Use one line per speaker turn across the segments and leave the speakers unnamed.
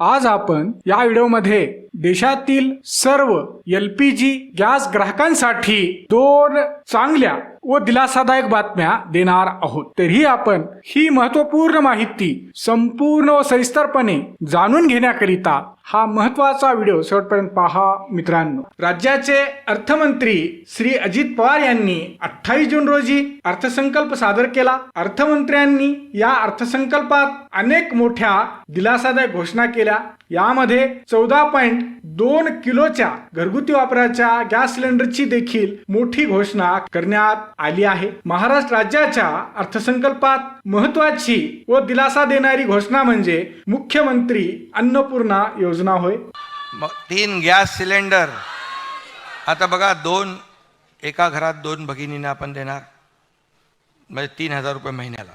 आज आपण या व्हिडिओमध्ये देशातील सर्व एल पी जी गॅस ग्राहकांसाठी दोन चांगल्या व दिलासादायक बातम्या देणार आहोत. तरीही आपण ही महत्त्वपूर्ण माहिती संपूर्ण व सविस्तरपणे जाणून घेण्याकरिता हा महत्त्वाचा व्हिडिओ शेवटपर्यंत पहा मित्रांनो. राज्याचे अर्थमंत्री श्री अजित पवार यांनी अठ्ठावीस जून रोजी अर्थसंकल्प सादर केला. अर्थमंत्र्यांनी या अर्थसंकल्पात अनेक मोठ्या दिलासादायक घोषणा केल्या. यामध्ये चौदा पॉईंट दोन किलोच्या घरगुती वापराच्या गॅस सिलेंडरची देखील मोठी घोषणा करण्यात आली आहे. महाराष्ट्र राज्याच्या अर्थसंकल्पात महत्वाची व दिलासा देणारी घोषणा म्हणजे मुख्यमंत्री अन्नपूर्णा योजना होय.
मग तीन गॅस सिलेंडर. आता बघा दोन एका घरात दोन भगिनींना आपण देणार. म्हणजे तीन हजार रुपये महिन्याला.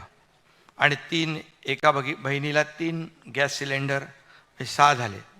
आणि तीन एका भगी बहिणीला तीन गॅस सिलेंडर हे सहा झाले.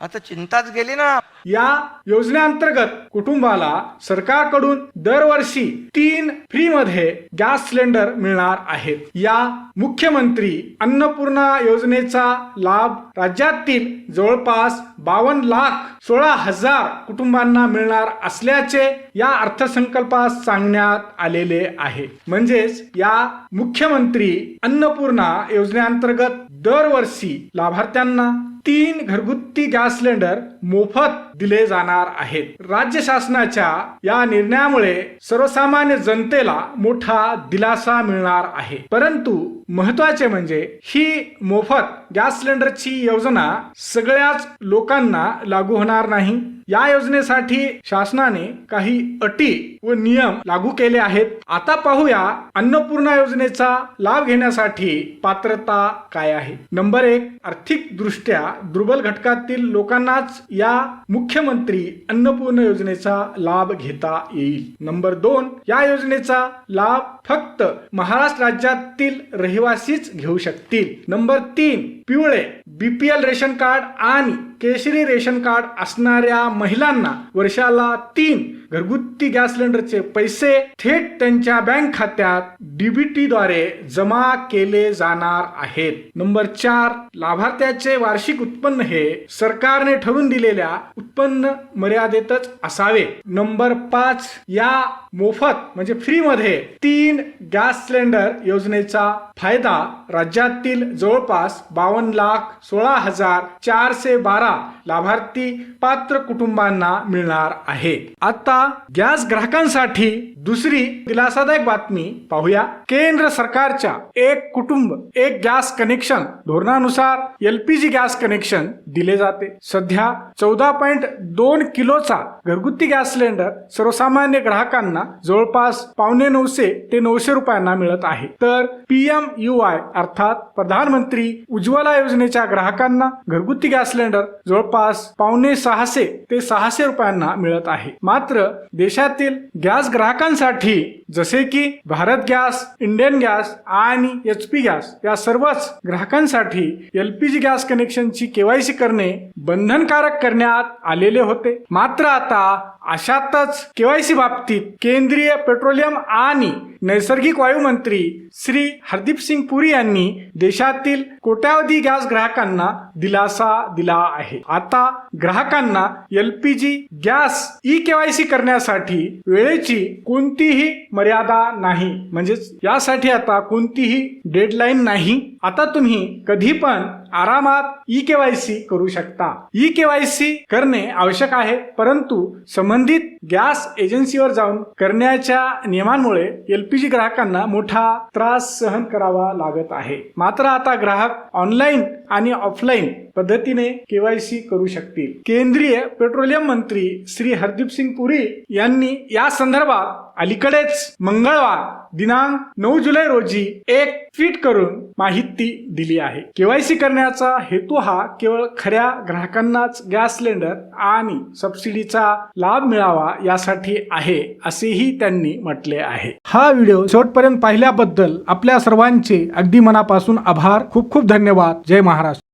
आता चिंताच गेली ना.
या योजनेअंतर्गत कुटुंबाला सरकारकडून दरवर्षी तीन फ्री मध्ये गॅस सिलेंडर मिळणार आहेत. या मुख्यमंत्री अन्नपूर्णा योजनेचा लाभ राज्यातील जवळपास बावन्न लाख सोळा हजार कुटुंबांना मिळणार असल्याचे या अर्थसंकल्पात सांगण्यात आलेले आहे. म्हणजेच या मुख्यमंत्री अन्नपूर्णा योजनेअंतर्गत दरवर्षी लाभार्थ्यांना तीन घरगुती गॅस सिलेंडर मोफत दिले जाणार आहेत. राज्य शासनाच्या या निर्णयामुळे सर्वसामान्य जनतेला मोठा दिलासा मिळणार आहे. परंतु महत्त्वाचे म्हणजे ही मोफत गॅस सिलेंडरची योजना सगळ्याच लोकांना लागू होणार नाही. या योजनेसाठी शासनाने काही अटी व नियम लागू केले आहेत. आता पाहूया अन्नपूर्णा योजनेचा लाभ घेण्यासाठी पात्रता काय आहे? नंबर एक आर्थिक दृष्ट्या दुर्बल घटकातील लोकांनाच या मुख्यमंत्री अन्नपूर्ण योजनेचा लाभ घेता येईल. नंबर दोन या योजनेचा लाभ फक्त महाराष्ट्र राज्यातील रहिवासीच घेऊ शकतील. नंबर तीन पिवळे बीपीएल रेशन कार्ड आणि केशरी रेशन कार्ड असणाऱ्या महिलांना वर्षाला तीन घरगुती गॅस सिलेंडरचे पैसे थेट त्यांच्या बँक खात्यात डीबीटी द्वारे जमा केले जाणार आहेत. नंबर चार लाभार्थ्याचे वार्षिक उत्पन्न हे सरकारने ठरवून दिलेल्या उत्पन्न मर्यादेतच असावे. नंबर पाच या मोफत म्हणजे फ्री मध्ये तीन गॅस सिलेंडर योजनेचा फायदा राज्यातील जवळपास बावन्न लाख सोळा हजार चारशे बारा Ah, लाभार्थी पात्र कुटुंबांना मिळणार आहे. आता गॅस ग्राहकांसाठी दुसरी दिलासादायक बातमी पाहूया. केंद्र सरकारच्या एक कुटुंब एक गॅस कनेक्शन धोरणानुसार एलपीजी गॅस कनेक्शन दिले जाते. सध्या चौदा पॉईंट दोन किलोचा घरगुती गॅस सिलेंडर सर्वसामान्य ग्राहकांना जवळपास पावणे नऊशे ते नऊशे रुपयांना मिळत आहे. तर पीएम यू आय अर्थात प्रधानमंत्री उज्ज्वला योजनेच्या ग्राहकांना घरगुती गॅस सिलेंडर जवळपास पावणे सहाशे ते सहाशे रुपयांना मिळत आहे. मात्र देशातील गॅस ग्राहकांसाठी जसे की भारत गॅस इंडियन गॅस आणि एच पी गॅस या सर्वच ग्राहकांसाठी एलपीजी गॅस कनेक्शनची केवायसी करणे बंधनकारक करण्यात आलेले होते. मात्र आता अशातच केवायसी बाबतीत केंद्रीय पेट्रोलियम आणि नैसर्गिक वायू मंत्री श्री हरदीप सिंग पुरी यांनी देशातील कोट्यावधी गॅस ग्राहकांना दिलासा दिला आहे. आता ग्राहकांना एलपीजी गॅस ई केवायसी करण्यासाठी वेळेची कोणतीही मर्यादा नाही. म्हणजेच यासाठी आता कोणतीही डेडलाईन नाही. आता तुम्ही कधी पण आरामात ई केवायसी करू शकता. ई केवायसी करणे आवश्यक आहे परंतु संबंधित गॅस एजन्सीवर जाऊन करण्याच्या नियमांमुळे एलपीजी ग्राहकांना मोठा त्रास सहन करावा लागत आहे. मात्र आता ग्राहक ऑनलाईन आणि ऑफलाईन पद्धतीने केवायसी करू शकतील. केंद्रीय पेट्रोलियम मंत्री श्री हरदीप सिंग पुरी यांनी या संदर्भात अलीकडेच मंगळवार दिनांक नऊ जुलै रोजी एक ट्विट करून माहिती दिली आहे. केवायसी करण्याचा हेतू हा केवळ खऱ्या ग्राहकांनाच गॅस सिलेंडर आणि सबसिडीचा लाभ मिळावा यासाठी आहे असेही त्यांनी म्हटले आहे. हा व्हिडिओ शेवटपर्यंत पाहिल्याबद्दल आपल्या सर्वांचे अगदी मनापासून आभार. खूप खूप धन्यवाद. जय महाराष्ट्र.